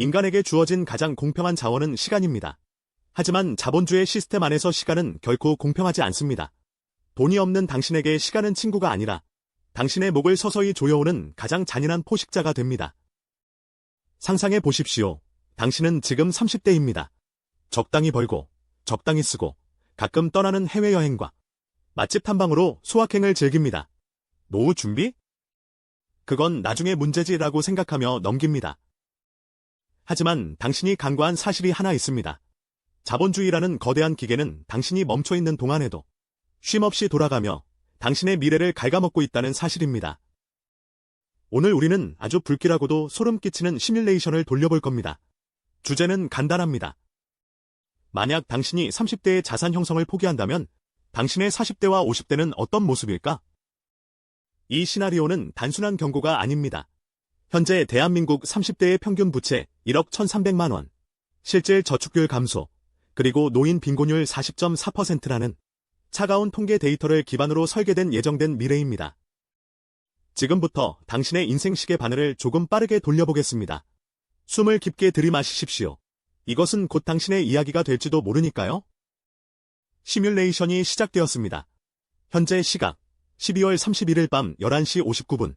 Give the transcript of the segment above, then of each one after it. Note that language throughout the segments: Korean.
인간에게 주어진 가장 공평한 자원은 시간입니다. 하지만 자본주의 시스템 안에서 시간은 결코 공평하지 않습니다. 돈이 없는 당신에게 시간은 친구가 아니라 당신의 목을 서서히 조여오는 가장 잔인한 포식자가 됩니다. 상상해 보십시오. 당신은 지금 30대입니다. 적당히 벌고, 적당히 쓰고, 가끔 떠나는 해외여행과 맛집 탐방으로 소확행을 즐깁니다. 노후 준비? 그건 나중에 문제지라고 생각하며 넘깁니다. 하지만 당신이 간과한 사실이 하나 있습니다. 자본주의라는 거대한 기계는 당신이 멈춰있는 동안에도 쉼없이 돌아가며 당신의 미래를 갉아먹고 있다는 사실입니다. 오늘 우리는 아주 불길하고도 소름 끼치는 시뮬레이션을 돌려볼 겁니다. 주제는 간단합니다. 만약 당신이 30대의 자산 형성을 포기한다면 당신의 40대와 50대는 어떤 모습일까? 이 시나리오는 단순한 경고가 아닙니다. 현재 대한민국 30대의 평균 부채 1억 1,300만 원, 실질 저축률 감소, 그리고 노인 빈곤율 40.4%라는 차가운 통계 데이터를 기반으로 설계된 예정된 미래입니다. 지금부터 당신의 인생 시계 바늘을 조금 빠르게 돌려보겠습니다. 숨을 깊게 들이마시십시오. 이것은 곧 당신의 이야기가 될지도 모르니까요. 시뮬레이션이 시작되었습니다. 현재 시각 12월 31일 밤 11시 59분.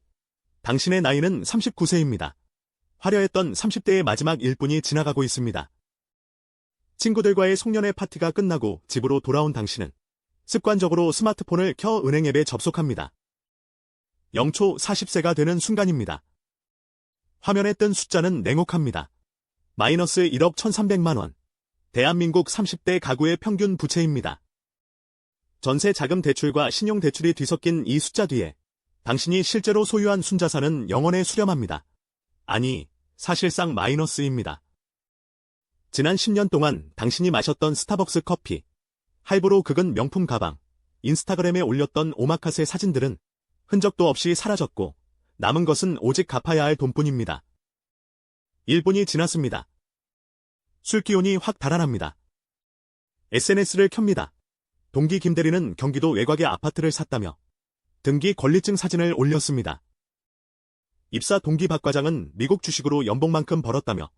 당신의 나이는 39세입니다. 화려했던 30대의 마지막 1분이 지나가고 있습니다. 친구들과의 송년회 파티가 끝나고 집으로 돌아온 당신은 습관적으로 스마트폰을 켜 은행 앱에 접속합니다. 0초 40세가 되는 순간입니다. 화면에 뜬 숫자는 냉혹합니다. 마이너스 1억 1300만 원. 대한민국 30대 가구의 평균 부채입니다. 전세 자금 대출과 신용 대출이 뒤섞인 이 숫자 뒤에 당신이 실제로 소유한 순자산은 영원에 수렴합니다. 아니, 사실상 마이너스입니다. 지난 10년 동안 당신이 마셨던 스타벅스 커피, 할부로 극은 명품 가방, 인스타그램에 올렸던 오마카세 사진들은 흔적도 없이 사라졌고 남은 것은 오직 갚아야 할 돈뿐입니다. 1분이 지났습니다. 술 기운이 확 달아납니다. SNS를 켭니다. 동기 김대리는 경기도 외곽의 아파트를 샀다며 등기 권리증 사진을 올렸습니다. 입사 동기 박 과장은 미국 주식으로 연봉만큼 벌었다며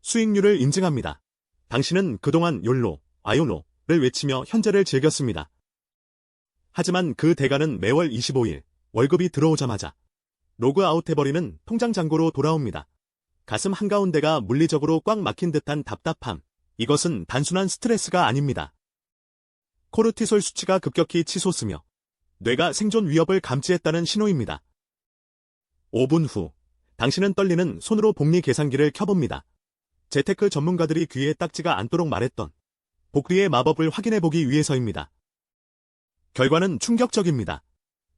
수익률을 인증합니다. 당신은 그동안 욜로, 아요노를 외치며 현재를 즐겼습니다. 하지만 그 대가는 매월 25일 월급이 들어오자마자 로그아웃해버리는 통장 잔고로 돌아옵니다. 가슴 한가운데가 물리적으로 꽉 막힌 듯한 답답함. 이것은 단순한 스트레스가 아닙니다. 코르티솔 수치가 급격히 치솟으며 뇌가 생존 위협을 감지했다는 신호입니다. 5분 후, 당신은 떨리는 손으로 복리 계산기를 켜봅니다. 재테크 전문가들이 귀에 딱지가 않도록 말했던 복리의 마법을 확인해보기 위해서입니다. 결과는 충격적입니다.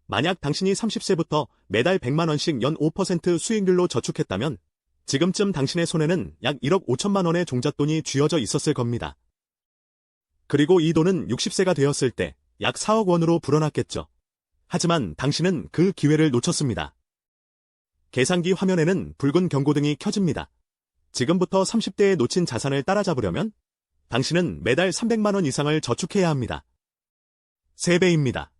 만약 당신이 30세부터 매달 100만원씩 연 5% 수익률로 저축했다면 지금쯤 당신의 손에는 약 1억 5천만 원의 종잣돈이 쥐어져 있었을 겁니다. 그리고 이 돈은 60세가 되었을 때 약 4억 원으로 불어났겠죠. 하지만 당신은 그 기회를 놓쳤습니다. 계산기 화면에는 붉은 경고등이 켜집니다. 지금부터 30대에 놓친 자산을 따라잡으려면 당신은 매달 300만 원 이상을 저축해야 합니다. 3배입니다.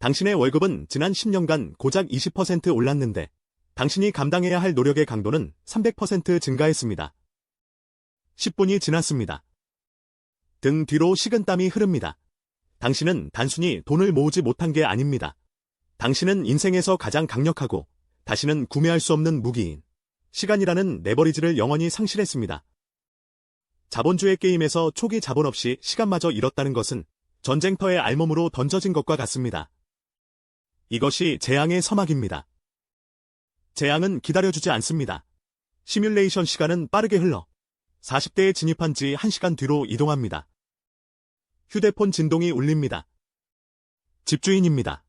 당신의 월급은 지난 10년간 고작 20% 올랐는데 당신이 감당해야 할 노력의 강도는 300% 증가했습니다. 10분이 지났습니다. 등 뒤로 식은땀이 흐릅니다. 당신은 단순히 돈을 모으지 못한 게 아닙니다. 당신은 인생에서 가장 강력하고 다시는 구매할 수 없는 무기인 시간이라는 레버리지를 영원히 상실했습니다. 자본주의 게임에서 초기 자본 없이 시간마저 잃었다는 것은 전쟁터의 알몸으로 던져진 것과 같습니다. 이것이 재앙의 서막입니다. 재앙은 기다려주지 않습니다. 시뮬레이션 시간은 빠르게 흘러 40대에 진입한 지 1시간 뒤로 이동합니다. 휴대폰 진동이 울립니다. 집주인입니다.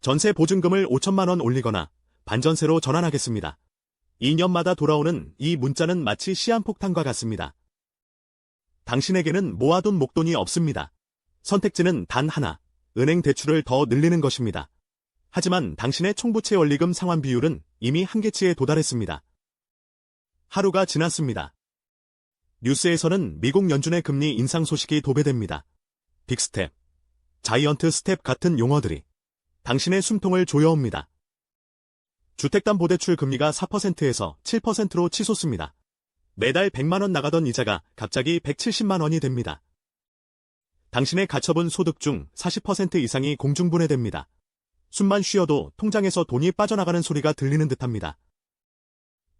전세 보증금을 5천만 원 올리거나 반전세로 전환하겠습니다. 2년마다 돌아오는 이 문자는 마치 시한폭탄과 같습니다. 당신에게는 모아둔 목돈이 없습니다. 선택지는 단 하나, 은행 대출을 더 늘리는 것입니다. 하지만 당신의 총부채 원리금 상환 비율은 이미 한계치에 도달했습니다. 하루가 지났습니다. 뉴스에서는 미국 연준의 금리 인상 소식이 도배됩니다. 빅스텝, 자이언트 스텝 같은 용어들이 당신의 숨통을 조여옵니다. 주택담보대출 금리가 4%에서 7%로 치솟습니다. 매달 100만 원 나가던 이자가 갑자기 170만 원이 됩니다. 당신의 가처분 소득 중 40% 이상이 공중분해됩니다. 숨만 쉬어도 통장에서 돈이 빠져나가는 소리가 들리는 듯합니다.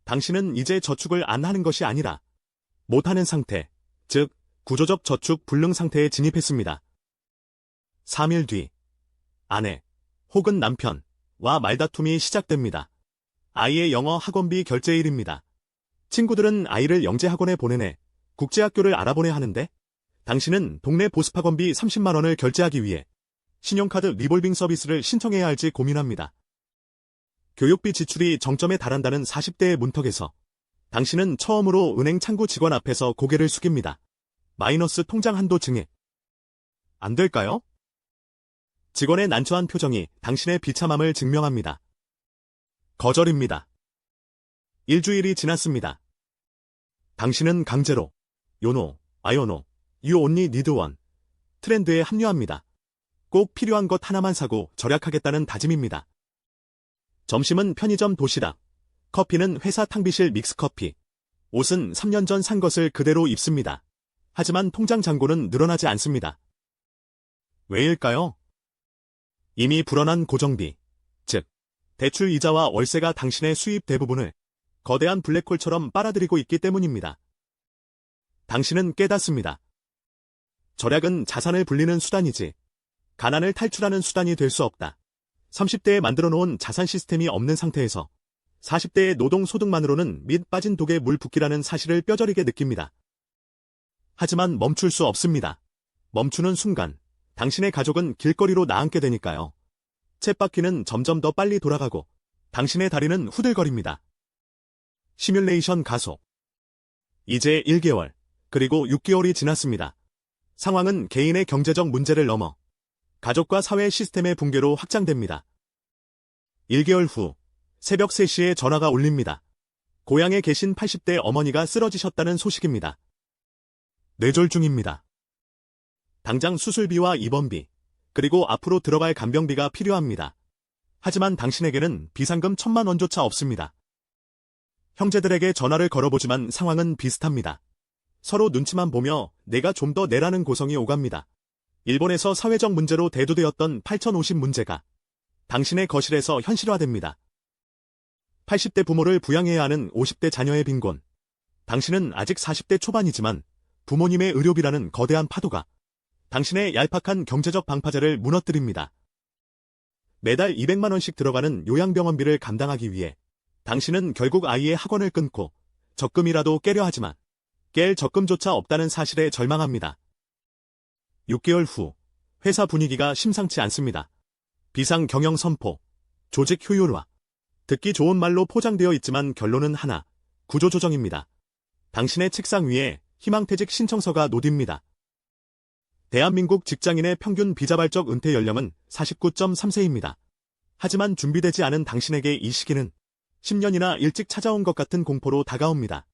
당신은 이제 저축을 안 하는 것이 아니라 못하는 상태, 즉 구조적 저축 불능 상태에 진입했습니다. 3일 뒤 아내 혹은 남편 과 말다툼이 시작됩니다. 아이의 영어 학원비 결제일입니다. 친구들은 아이를 영재학원에 보내네 국제학교를 알아보내 하는데 당신은 동네 보습학원비 30만 원을 결제하기 위해 신용카드 리볼빙 서비스를 신청해야 할지 고민합니다. 교육비 지출이 정점에 달한다는 40대의 문턱에서 당신은 처음으로 은행 창구 직원 앞에서 고개를 숙입니다. 마이너스 통장 한도 증액. 안 될까요? 직원의 난처한 표정이 당신의 비참함을 증명합니다. 거절입니다. 일주일이 지났습니다. 당신은 강제로 요노, 아요노, 유 온리 니드원 트렌드에 합류합니다. 꼭 필요한 것 하나만 사고 절약하겠다는 다짐입니다. 점심은 편의점 도시락, 커피는 회사 탕비실 믹스커피, 옷은 3년 전 산 것을 그대로 입습니다. 하지만 통장 잔고는 늘어나지 않습니다. 왜일까요? 이미 불어난 고정비, 즉, 대출 이자와 월세가 당신의 수입 대부분을 거대한 블랙홀처럼 빨아들이고 있기 때문입니다. 당신은 깨닫습니다. 절약은 자산을 불리는 수단이지, 가난을 탈출하는 수단이 될 수 없다. 30대에 만들어 놓은 자산 시스템이 없는 상태에서 40대의 노동 소득만으로는 밑 빠진 독에 물 붓기라는 사실을 뼈저리게 느낍니다. 하지만 멈출 수 없습니다. 멈추는 순간 당신의 가족은 길거리로 나앉게 되니까요. 챗바퀴는 점점 더 빨리 돌아가고 당신의 다리는 후들거립니다. 시뮬레이션 가속. 이제 1개월, 그리고 6개월이 지났습니다. 상황은 개인의 경제적 문제를 넘어 가족과 사회 시스템의 붕괴로 확장됩니다. 1개월 후 새벽 3시에 전화가 울립니다. 고향에 계신 80대 어머니가 쓰러지셨다는 소식입니다. 뇌졸 중입니다. 당장 수술비와 입원비, 그리고 앞으로 들어갈 간병비가 필요합니다. 하지만 당신에게는 비상금 천만 원조차 없습니다. 형제들에게 전화를 걸어보지만 상황은 비슷합니다. 서로 눈치만 보며 내가 좀 더 내라는 고성이 오갑니다. 일본에서 사회적 문제로 대두되었던 8050 문제가 당신의 거실에서 현실화됩니다. 80대 부모를 부양해야 하는 50대 자녀의 빈곤. 당신은 아직 40대 초반이지만 부모님의 의료비라는 거대한 파도가 당신의 얄팍한 경제적 방파제를 무너뜨립니다. 매달 200만원씩 들어가는 요양병원비를 감당하기 위해 당신은 결국 아이의 학원을 끊고 적금이라도 깨려 하지만 깰 적금조차 없다는 사실에 절망합니다. 6개월 후 회사 분위기가 심상치 않습니다. 비상 경영 선포, 조직 효율화. 듣기 좋은 말로 포장되어 있지만 결론은 하나, 구조조정입니다. 당신의 책상 위에 희망퇴직 신청서가 노딥니다. 대한민국 직장인의 평균 비자발적 은퇴 연령은 49.3세입니다. 하지만 준비되지 않은 당신에게 이 시기는 10년이나 일찍 찾아온 것 같은 공포로 다가옵니다.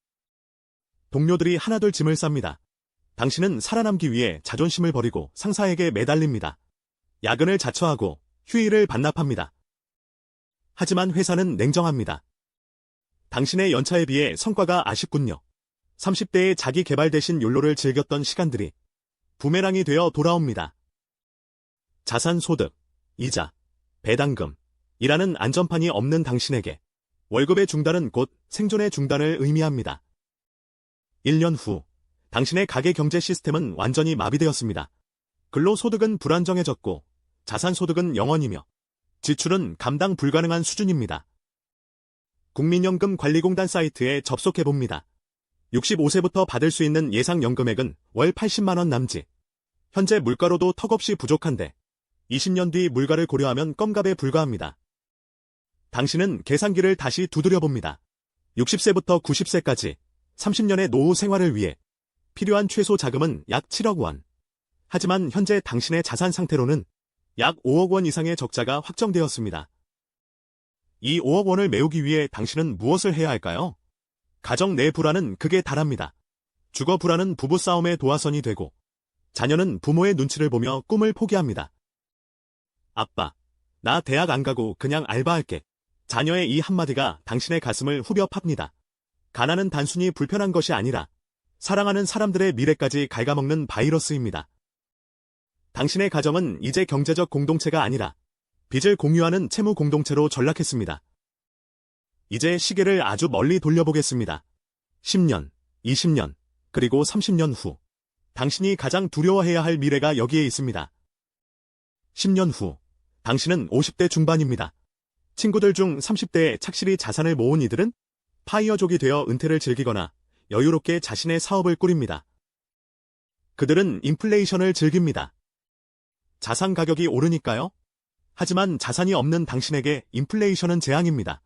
동료들이 하나둘 짐을 쌉니다. 당신은 살아남기 위해 자존심을 버리고 상사에게 매달립니다. 야근을 자처하고 휴일을 반납합니다. 하지만 회사는 냉정합니다. 당신의 연차에 비해 성과가 아쉽군요. 30대의 자기 개발 대신 욜로를 즐겼던 시간들이 부메랑이 되어 돌아옵니다. 자산 소득, 이자, 배당금, 이라는 안전판이 없는 당신에게 월급의 중단은 곧 생존의 중단을 의미합니다. 1년 후 당신의 가계 경제 시스템은 완전히 마비되었습니다. 근로소득은 불안정해졌고 자산소득은 0원이며 지출은 감당 불가능한 수준입니다. 국민연금 관리공단 사이트에 접속해봅니다. 65세부터 받을 수 있는 예상 연금액은 월 80만원 남짓. 현재 물가로도 턱없이 부족한데 20년 뒤 물가를 고려하면 껌값에 불과합니다. 당신은 계산기를 다시 두드려봅니다. 60세부터 90세까지 30년의 노후 생활을 위해 필요한 최소 자금은 약 7억 원. 하지만 현재 당신의 자산 상태로는 약 5억 원 이상의 적자가 확정되었습니다. 이 5억 원을 메우기 위해 당신은 무엇을 해야 할까요? 가정 내 불안은 극에 달합니다. 주거 불안은 부부싸움의 도화선이 되고 자녀는 부모의 눈치를 보며 꿈을 포기합니다. 아빠, 나 대학 안 가고 그냥 알바할게. 자녀의 이 한마디가 당신의 가슴을 후벼 팝니다. 가난은 단순히 불편한 것이 아니라 사랑하는 사람들의 미래까지 갉아먹는 바이러스입니다. 당신의 가정은 이제 경제적 공동체가 아니라 빚을 공유하는 채무 공동체로 전락했습니다. 이제 시계를 아주 멀리 돌려보겠습니다. 10년, 20년, 그리고 30년 후. 당신이 가장 두려워해야 할 미래가 여기에 있습니다. 10년 후. 당신은 50대 중반입니다. 친구들 중 30대에 착실히 자산을 모은 이들은 파이어족이 되어 은퇴를 즐기거나 여유롭게 자신의 사업을 꾸립니다. 그들은 인플레이션을 즐깁니다. 자산 가격이 오르니까요? 하지만 자산이 없는 당신에게 인플레이션은 재앙입니다.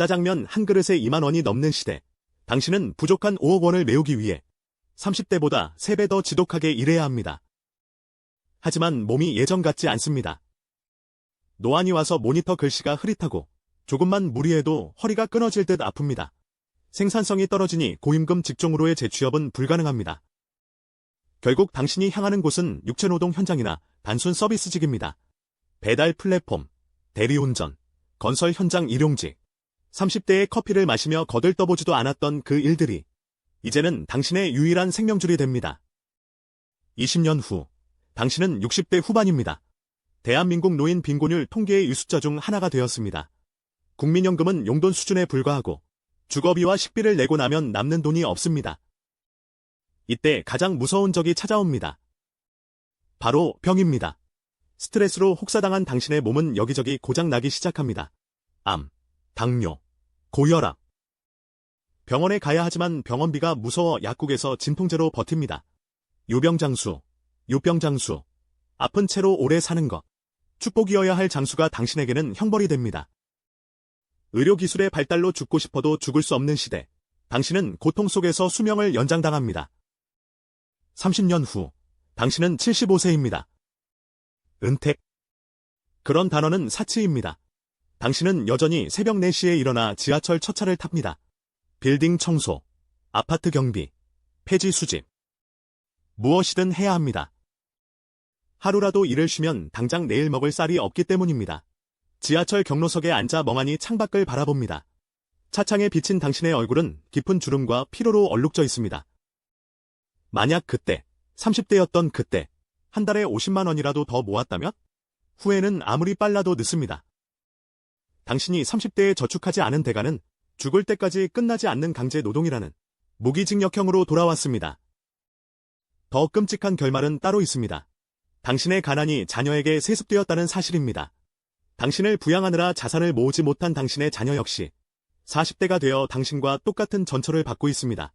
짜장면 한 그릇에 2만 원이 넘는 시대. 당신은 부족한 5억 원을 메우기 위해 30대보다 3배 더 지독하게 일해야 합니다. 하지만 몸이 예전 같지 않습니다. 노안이 와서 모니터 글씨가 흐릿하고 조금만 무리해도 허리가 끊어질 듯 아픕니다. 생산성이 떨어지니 고임금 직종으로의 재취업은 불가능합니다. 결국 당신이 향하는 곳은 육체노동 현장이나 단순 서비스직입니다. 배달 플랫폼, 대리운전, 건설 현장 일용직, 30대의 커피를 마시며 거들떠보지도 않았던 그 일들이 이제는 당신의 유일한 생명줄이 됩니다. 20년 후, 당신은 60대 후반입니다. 대한민국 노인 빈곤율 통계의 유숫자 중 하나가 되었습니다. 국민연금은 용돈 수준에 불과하고 주거비와 식비를 내고 나면 남는 돈이 없습니다. 이때 가장 무서운 적이 찾아옵니다. 바로 병입니다. 스트레스로 혹사당한 당신의 몸은 여기저기 고장나기 시작합니다. 암, 당뇨, 고혈압. 병원에 가야 하지만 병원비가 무서워 약국에서 진통제로 버팁니다. 유병장수, 유병장수. 아픈 채로 오래 사는 것. 축복이어야 할 장수가 당신에게는 형벌이 됩니다. 의료기술의 발달로 죽고 싶어도 죽을 수 없는 시대. 당신은 고통 속에서 수명을 연장당합니다. 30년 후, 당신은 75세입니다. 은퇴. 그런 단어는 사치입니다. 당신은 여전히 새벽 4시에 일어나 지하철 첫 차를 탑니다. 빌딩 청소, 아파트 경비, 폐지 수집. 무엇이든 해야 합니다. 하루라도 일을 쉬면 당장 내일 먹을 쌀이 없기 때문입니다. 지하철 경로석에 앉아 멍하니 창밖을 바라봅니다. 차창에 비친 당신의 얼굴은 깊은 주름과 피로로 얼룩져 있습니다. 만약 그때, 30대였던 그때, 한 달에 50만 원이라도 더 모았다면? 후회는 아무리 빨라도 늦습니다. 당신이 30대에 저축하지 않은 대가는 죽을 때까지 끝나지 않는 강제 노동이라는 무기징역형으로 돌아왔습니다. 더 끔찍한 결말은 따로 있습니다. 당신의 가난이 자녀에게 세습되었다는 사실입니다. 당신을 부양하느라 자산을 모으지 못한 당신의 자녀 역시 40대가 되어 당신과 똑같은 전철을 받고 있습니다.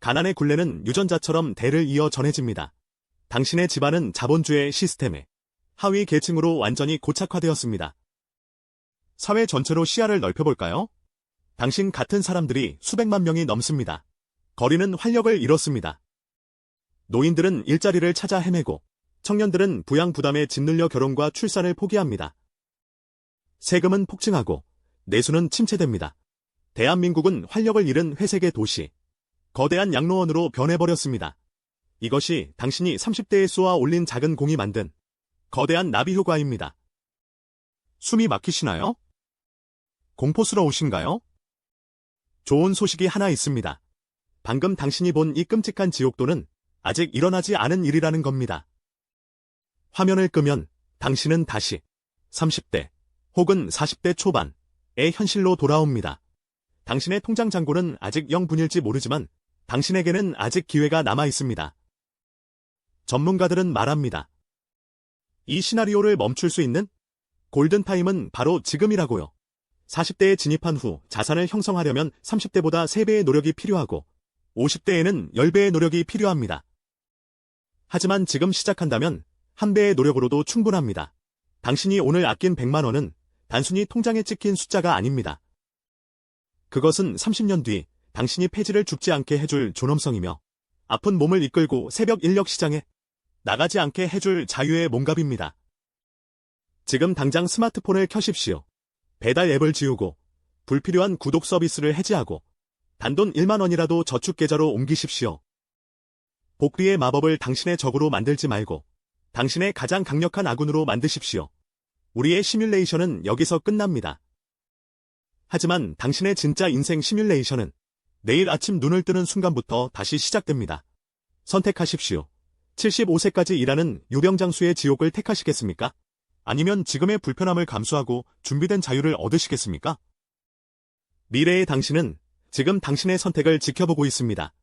가난의 굴레는 유전자처럼 대를 이어 전해집니다. 당신의 집안은 자본주의 시스템에 하위 계층으로 완전히 고착화되었습니다. 사회 전체로 시야를 넓혀볼까요? 당신 같은 사람들이 수백만 명이 넘습니다. 거리는 활력을 잃었습니다. 노인들은 일자리를 찾아 헤매고 청년들은 부양 부담에 짓눌려 결혼과 출산을 포기합니다. 세금은 폭증하고 내수는 침체됩니다. 대한민국은 활력을 잃은 회색의 도시, 거대한 양로원으로 변해버렸습니다. 이것이 당신이 30대에 쏘아 올린 작은 공이 만든 거대한 나비 효과입니다. 숨이 막히시나요? 공포스러우신가요? 좋은 소식이 하나 있습니다. 방금 당신이 본 이 끔찍한 지옥도는 아직 일어나지 않은 일이라는 겁니다. 화면을 끄면 당신은 다시 30대 혹은 40대 초반의 현실로 돌아옵니다. 당신의 통장 잔고는 아직 0분일지 모르지만 당신에게는 아직 기회가 남아 있습니다. 전문가들은 말합니다. 이 시나리오를 멈출 수 있는 골든타임은 바로 지금이라고요. 40대에 진입한 후 자산을 형성하려면 30대보다 3배의 노력이 필요하고 50대에는 10배의 노력이 필요합니다. 하지만 지금 시작한다면 한 배의 노력으로도 충분합니다. 당신이 오늘 아낀 100만 원은 단순히 통장에 찍힌 숫자가 아닙니다. 그것은 30년 뒤 당신이 폐지를 죽지 않게 해줄 존엄성이며 아픈 몸을 이끌고 새벽 인력 시장에 나가지 않게 해줄 자유의 몸값입니다. 지금 당장 스마트폰을 켜십시오. 배달 앱을 지우고 불필요한 구독 서비스를 해지하고 단돈 1만 원이라도 저축 계좌로 옮기십시오. 복리의 마법을 당신의 적으로 만들지 말고 당신의 가장 강력한 아군으로 만드십시오. 우리의 시뮬레이션은 여기서 끝납니다. 하지만 당신의 진짜 인생 시뮬레이션은 내일 아침 눈을 뜨는 순간부터 다시 시작됩니다. 선택하십시오. 75세까지 일하는 유병장수의 지옥을 택하시겠습니까? 아니면 지금의 불편함을 감수하고 준비된 자유를 얻으시겠습니까? 미래의 당신은 지금 당신의 선택을 지켜보고 있습니다.